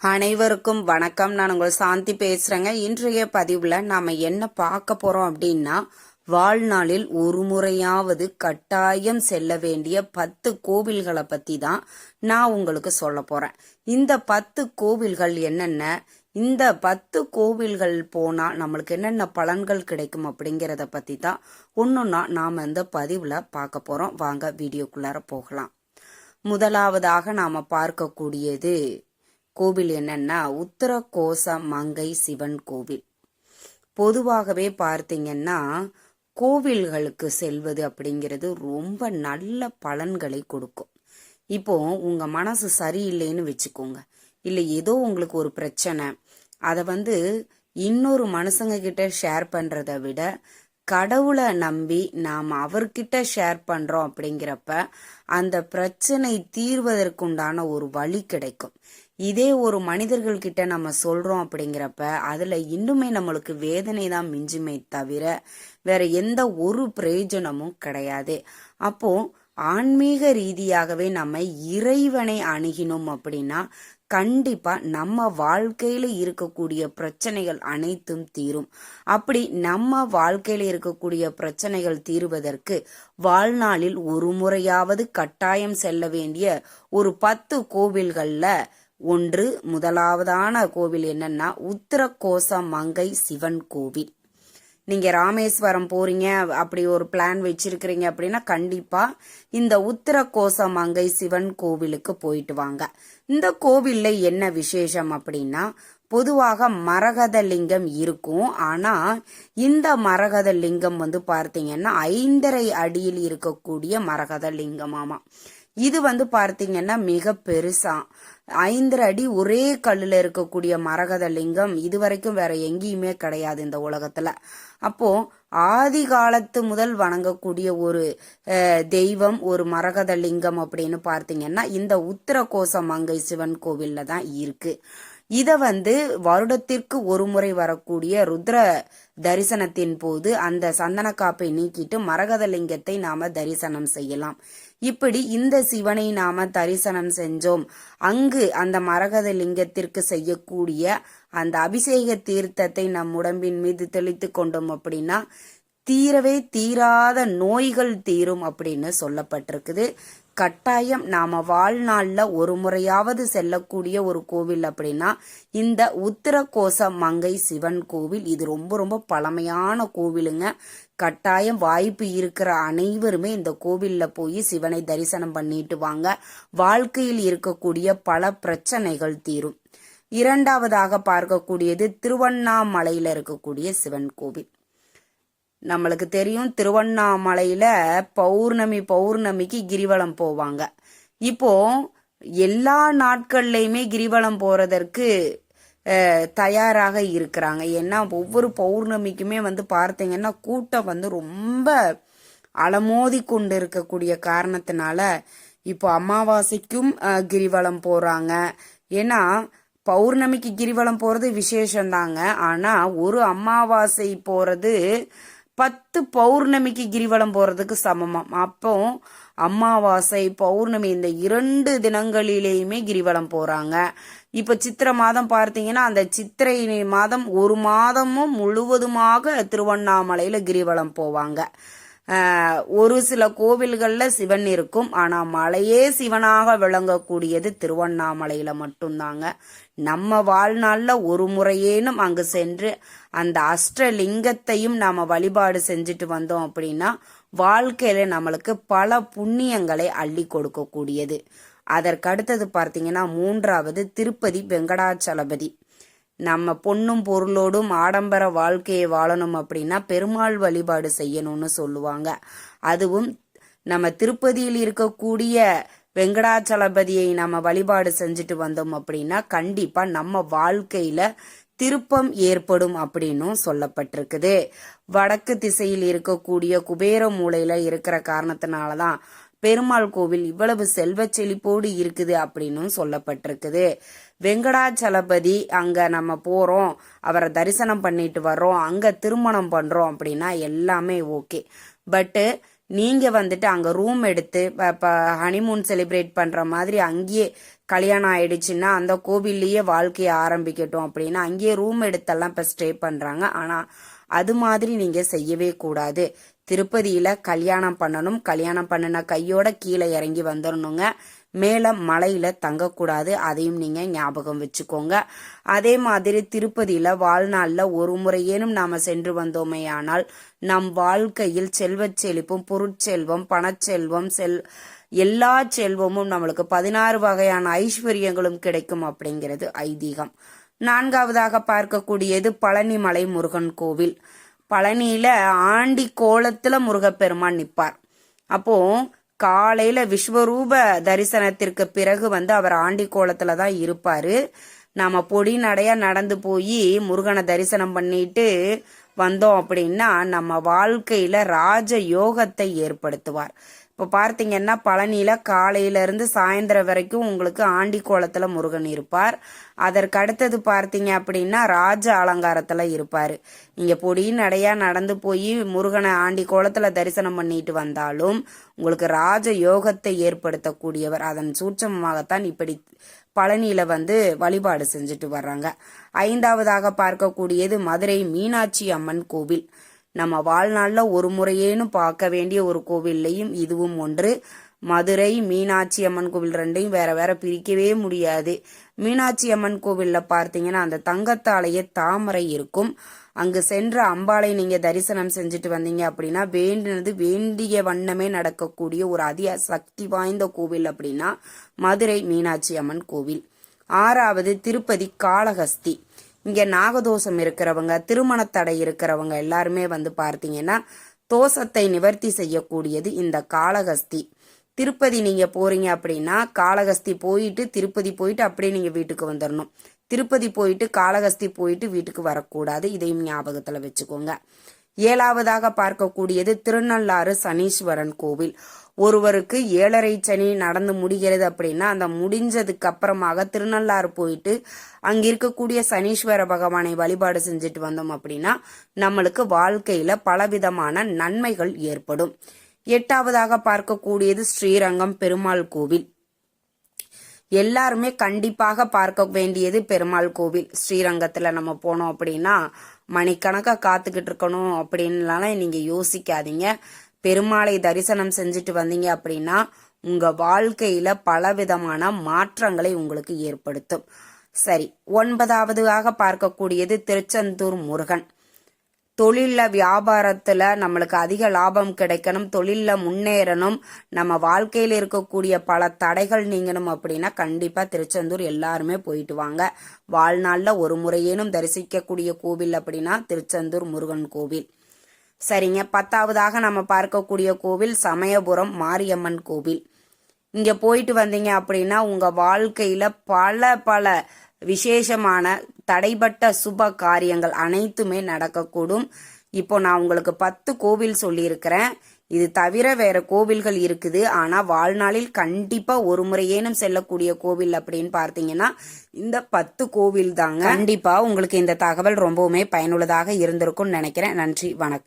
அனைவருக்கும் வணக்கம். நான் உங்கள் சாந்தி பேசுறேங்க. இன்றைய பதிவுல நாம என்ன பார்க்க போறோம் அப்படின்னா வாழ்நாளில் ஒரு முறையாவது கட்டாயம் செல்ல வேண்டிய பத்து கோவில்களை பத்தி தான் நான் உங்களுக்கு சொல்ல போறேன். இந்த பத்து கோவில்கள் என்னென்ன? இந்த பத்து கோவில்கள் போனா நம்மளுக்கு என்னென்ன பலன்கள் கிடைக்கும் அப்படிங்கிறத பத்தி தான் ஒன்னொன்னா நாம இந்த பதிவுல பார்க்க போறோம். வாங்க வீடியோக்குள்ளார போகலாம். முதலாவதாக நாம பார்க்கக்கூடியது கோவில் என்னன்னா உத்தரகோச மங்கை சிவன் கோவில். பொதுவாகவே பார்த்தீங்கன்னா கோவில்களுக்கு செல்வது அப்படிங்கிறது ரொம்ப நல்ல பலன்களை கொடுக்கும். இப்போ உங்க மனசு சரியில்லைன்னு வச்சுக்கோங்க. இல்லை ஏதோ உங்களுக்கு ஒரு பிரச்சனை அதை வந்து இன்னொரு மனுஷங்க கிட்ட ஷேர் பண்றதை விட கடவுளை நம்பி நாம் அவர்கிட்ட ஷேர் பண்றோம் அப்படிங்கிறப்ப அந்த பிரச்சனை தீர்வதற்குண்டான ஒரு வழி கிடைக்கும். இதே ஒரு மனிதர்கள் கிட்ட நம்ம சொல்றோம் அப்படிங்கிறப்ப அதுல இன்னுமே நம்மளுக்கு வேதனை தான் மிஞ்சுமே தவிர வேற எந்த ஒரு பிரயோஜனமும் கிடையாது. அப்போ ஆன்மீக ரீதியாகவே நம்ம இறைவனை அணுகினோம் அப்படின்னா கண்டிப்பா நம்ம வாழ்க்கையில இருக்கக்கூடிய பிரச்சனைகள் அனைத்தும் தீரும். அப்படி நம்ம வாழ்க்கையில இருக்கக்கூடிய பிரச்சனைகள் தீருவதற்கு வாழ்நாளில் ஒரு முறையாவது கட்டாயம் செல்ல வேண்டிய ஒரு பத்து கோவில்கள்ல ஒன்று முதலாவதான கோவில் என்னன்னா உத்தரகோச மங்கை சிவன் கோவில். நீங்க ராமேஸ்வரம் போறீங்க அப்படி ஒரு பிளான் வச்சிருக்கிறீங்க அப்படின்னா கண்டிப்பா இந்த உத்தரகோச மங்கை சிவன் கோவிலுக்கு போயிட்டு வாங்க. இந்த கோவில்ல என்ன விசேஷம் அப்படின்னா பொதுவாக மரகத லிங்கம் இருக்கும். ஆனா இந்த மரகத லிங்கம் வந்து பார்த்தீங்கன்னா ஐந்தரை அடியில் இருக்கக்கூடிய மரகத லிங்கமாமா இது வந்து பார்த்தீங்கன்னா மிக பெருசா. ஐந்து அடி ஒரே கல்லுல இருக்கக்கூடிய மரகத லிங்கம் இதுவரைக்கும் வேற எங்கேயுமே கிடையாது இந்த உலகத்துல. அப்போ ஆதி காலத்து முதல் வணங்கக்கூடிய ஒரு தெய்வம் ஒரு மரகத லிங்கம் அப்படின்னு பார்த்தீங்கன்னா இந்த உத்தரகோச மங்கை சிவன் கோவில்ல தான் இருக்கு. இதை வந்து வருடத்திற்கு ஒரு முறை வரக்கூடிய ருத்ர தரிசனத்தின் போது அந்த சந்தன காப்பை நீக்கிட்டு மரகத லிங்கத்தை நாம தரிசனம் செய்யலாம். இப்படி இந்த சிவனை நாம தரிசனம் செஞ்சோம். அங்கு அந்த மரகத லிங்கத்திற்கு செய்யக்கூடிய அந்த அபிஷேக தீர்த்தத்தை நம் உடம்பின் மீது தெளித்து கொண்டோம் அப்படின்னா தீரவே தீராத நோய்கள் தீரும் அப்படின்னு சொல்லப்பட்டிருக்குது. கட்டாயம் நாம வாழ்நாள்ல ஒரு முறையாவது செல்லக்கூடிய ஒரு கோவில் அப்படின்னா இந்த உத்தரகோச மங்கை சிவன் கோவில். இது ரொம்ப ரொம்ப பழமையான கோவிலுங்க. கட்டாயம் வாய்ப்பு இருக்கிற அனைவருமே இந்த கோவிலில் போய் சிவனை தரிசனம் பண்ணிட்டு வாங்க. வாழ்க்கையில் இருக்கக்கூடிய பல பிரச்சனைகள் தீரும். இரண்டாவதாக பார்க்கக்கூடியது திருவண்ணாமலையில் இருக்கக்கூடிய சிவன் கோவில். நம்மளுக்கு தெரியும் திருவண்ணாமலையில பௌர்ணமி பௌர்ணமிக்கு கிரிவலம் போவாங்க. இப்போ எல்லா நாட்கள்லையுமே கிரிவலம் போறதற்கு தயாராக இருக்கிறாங்க. ஏன்னா ஒவ்வொரு பௌர்ணமிக்குமே வந்து பார்த்தீங்கன்னா கூட்டம் வந்து ரொம்ப அலமோதி கொண்டு இருக்கக்கூடிய காரணத்தினால இப்போ அமாவாசைக்கும் கிரிவலம் போறாங்க. ஏன்னா பௌர்ணமிக்கு கிரிவலம் போறது விசேஷம்தாங்க ஆனா ஒரு அமாவாசை போறது பத்து பௌர்ணமிக்கு கிரிவலம் போறதுக்கு சமமாம் அப்போ அமாவாசை பௌர்ணமி இந்த இரண்டு தினங்களிலேயுமே கிரிவலம் போறாங்க. இப்ப சித்திரை மாதம் பார்த்தீங்கன்னா அந்த சித்திரை மாதம் ஒரு மாதமும் முழுவதுமாக திருவண்ணாமலையில கிரிவலம் போவாங்க. ஒரு சில கோவில்களில் சிவன் இருக்கும். ஆனால் மலையே சிவனாக விளங்கக்கூடியது திருவண்ணாமலையில் மட்டும்தாங்க. நம்ம வாழ்நாளில் ஒரு முறையேனும் அங்கு சென்று அந்த அஷ்டலிங்கத்தையும் நாம் வழிபாடு செஞ்சுட்டு வந்தோம் அப்படின்னா வாழ்க்கையில நம்மளுக்கு பல புண்ணியங்களை அள்ளி கொடுக்கக்கூடியது. அதற்கு அடுத்தது பார்த்தீங்கன்னா மூன்றாவது திருப்பதி வெங்கடாச்சலபதி. நம்ம பொண்ணும் பொருளோடும் ஆடம்பர வாழ்க்கையை வாழணும் அப்படின்னா பெருமாள் வழிபாடு செய்யணும்னு சொல்லுவாங்க. அதுவும் நம்ம திருப்பதியில் இருக்கக்கூடிய வெங்கடாச்சலபதியை நம்ம வழிபாடு செஞ்சுட்டு வந்தோம் அப்படின்னா கண்டிப்பா நம்ம வாழ்க்கையில திருப்பம் ஏற்படும் அப்படின்னும் சொல்லப்பட்டிருக்குது. வடக்கு திசையில் இருக்கக்கூடிய குபேர மூலையில இருக்கிற காரணத்தினாலதான் பெருமாள் கோவில் இவ்வளவு செல்வ செழிப்போடு இருக்குது அப்படின்னும் சொல்லப்பட்டிருக்குது. வெங்கடாச்சலபதி அங்க நம்ம போறோம் அவரை தரிசனம் பண்ணிட்டு வர்றோம் அங்க திருமணம் பண்றோம் அப்படின்னா எல்லாமே ஓகே. பட்டு நீங்க வந்துட்டு அங்க ரூம் எடுத்து இப்போ ஹனிமூன் செலிப்ரேட் பண்ற மாதிரி அங்கேயே கல்யாணம் ஆயிடுச்சுன்னா அந்த கோவில்லையே வாழ்க்கையை ஆரம்பிக்கட்டும் அப்படின்னு அங்கேயே ரூம் எடுத்தெல்லாம் இப்போ ஸ்டே பண்றாங்க. ஆனா அது மாதிரி நீங்க செய்யவே கூடாது. திருப்பதியில கல்யாணம் பண்ணணும். கல்யாணம் பண்ணின கையோட கீழே இறங்கி வந்துடணுங்க மேலே மலையில் தங்கக்கூடாது. அதையும் நீங்கள் ஞாபகம் வச்சுக்கோங்க. அதே மாதிரி திருப்பதியில் வாழ்நாளில் ஒரு முறையேனும் நாம் சென்று வந்தோமேயானால் நம் வாழ்க்கையில் செல்வச் செழிப்பும் பொருட்செல்வம் பணச்செல்வம் செல் எல்லா செல்வமும் நம்மளுக்கு பதினாறு வகையான ஐஸ்வர்யங்களும் கிடைக்கும் அப்படிங்கிறது ஐதீகம். நான்காவதாக பார்க்கக்கூடியது பழனிமலை முருகன் கோவில். பழனியில ஆண்டி கோலத்துல முருகப்பெருமான் நிற்பார் அப்போ காலையில விஸ்வரூப தரிசனத்திற்கு பிறகு வந்து அவர் ஆண்டி கோலத்துல தான் இருப்பாரு. நாம பொடி நடையா நடந்து போய் முருகனை தரிசனம் பண்ணிட்டு வந்தோம் அப்படின்னா நம்ம வாழ்க்கையில ராஜ யோகத்தை ஏற்படுத்துவார். இப்போ பார்த்தீங்கன்னா பழனியில் காலையிலேருந்து சாயந்தரம் வரைக்கும் உங்களுக்கு ஆண்டி கோலத்தில் முருகன் இருப்பார். அதற்கு அடுத்தது பார்த்தீங்க அப்படின்னா ராஜ அலங்காரத்தில் இருப்பார். நீங்கள் பொடி நடையாக நடந்து போய் முருகனை ஆண்டி கோலத்தில் தரிசனம் பண்ணிட்டு வந்தாலும் உங்களுக்கு ராஜ யோகத்தை ஏற்படுத்தக்கூடியவர் அதன் சூட்சமாகத்தான் இப்படி பழனியில் வந்து வழிபாடு செஞ்சுட்டு வர்றாங்க. ஐந்தாவதாக பார்க்கக்கூடியது மதுரை மீனாட்சி அம்மன் கோவில். நம்ம வாழ்நாளில் ஒரு முறையேனும் பார்க்க வேண்டிய ஒரு கோவில்லையும் இதுவும் ஒன்று. மதுரை மீனாட்சி அம்மன் கோவில் ரெண்டையும் வேற வேற பிரிக்கவே முடியாது. மீனாட்சி அம்மன் கோவிலில் பார்த்தீங்கன்னா அந்த தங்கத்தாலேயே தாமரை இருக்கும். அங்கு சென்ற அம்பாளை நீங்க தரிசனம் செஞ்சுட்டு வந்தீங்க அப்படின்னா வேண்டினது வேண்டிய வண்ணமே நடக்கக்கூடிய ஒரு அதி சக்தி வாய்ந்த கோவில் அப்படின்னா மதுரை மீனாட்சி அம்மன் கோவில். ஆறாவது திருப்பதி காளஹஸ்தி. இங்க நாகதோஷம் இருக்கிறவங்க திருமண தடை இருக்கிறவங்க எல்லாருமே வந்து பார்த்தீங்கன்னா தோஷத்தை நிவர்த்தி செய்யக்கூடியது இந்த காளகஸ்தி திருப்பதி நீங்க போறீங்க அப்படின்னா காளகஸ்தி போயிட்டு திருப்பதி போயிட்டு அப்படியே நீங்க வீட்டுக்கு வந்துடணும் திருப்பதி போயிட்டு காளகஸ்தி போயிட்டு வீட்டுக்கு வரக்கூடாது. இதையும் ஞாபகத்துல வச்சுக்கோங்க. ஏழாவதாக பார்க்கக்கூடியது திருநள்ளாறு சனீஸ்வரன் கோவில். ஒருவருக்கு ஏழரை சனி நடந்து முடிகிறது அப்படின்னா அந்த முடிஞ்சதுக்கு அப்புறமாக திருநள்ளாறு போயிட்டு அங்க இருக்கக்கூடிய சனீஸ்வர பகவானை வழிபாடு செஞ்சுட்டு வந்தோம் அப்படின்னா நம்மளுக்கு வாழ்க்கையில பலவிதமான நன்மைகள் ஏற்படும். எட்டாவதாக பார்க்கக்கூடியது ஸ்ரீரங்கம் பெருமாள் கோவில். எல்லாருமே கண்டிப்பாக பார்க்க வேண்டியது பெருமாள் கோவில். ஸ்ரீரங்கத்துல நம்ம போனோம் அப்படின்னா மணிக்கணக்காக காத்துக்கிட்டு இருக்கணும் அப்படின்லாம் நீங்க யோசிக்காதீங்க. பெருமாளை தரிசனம் செஞ்சுட்டு வந்தீங்க அப்படின்னா உங்க வாழ்க்கையில பலவிதமான மாற்றங்களை உங்களுக்கு ஏற்படுத்தும். சரி ஒன்பதாவதாக பார்க்கக்கூடியது திருச்செந்தூர் முருகன். தொழிலில் வியாபாரத்துல நம்மளுக்கு அதிக லாபம் கிடைக்கணும் தொழிலில் முன்னேறணும் நம்ம வாழ்க்கையில இருக்கக்கூடிய பல தடைகள் நீங்கணும் அப்படின்னா கண்டிப்பா திருச்செந்தூர் எல்லாருமே போயிட்டு வாங்க. வாழ்நாள்ல ஒரு முறையேனும் தரிசிக்கக்கூடிய கோவில் அப்படின்னா திருச்செந்தூர் முருகன் கோவில். சரிங்க. பத்தாவதாக நம்ம பார்க்கக்கூடிய கோவில் சமயபுரம் மாரியம்மன் கோவில். இங்க போயிட்டு வந்தீங்க அப்படின்னா உங்க வாழ்க்கையில பல பல விசேஷமான தடைப்பட்ட சுப காரியங்கள் அனைத்துமே நடக்கக்கூடும். இப்போ நான் உங்களுக்கு பத்து கோவில் சொல்லியிருக்கிறேன். இது தவிர வேற கோவில்கள் இருக்குது. ஆனா வாழ்நாளில் கண்டிப்பா ஒரு முறையேனும் செல்லக்கூடிய கோவில் அப்படின்னு பார்த்தீங்கன்னா இந்த பத்து கோவில் தாங்க கண்டிப்பா. உங்களுக்கு இந்த தகவல் ரொம்பவுமே பயனுள்ளதாக இருந்திருக்கும்னு நினைக்கிறேன். நன்றி. வணக்கம்.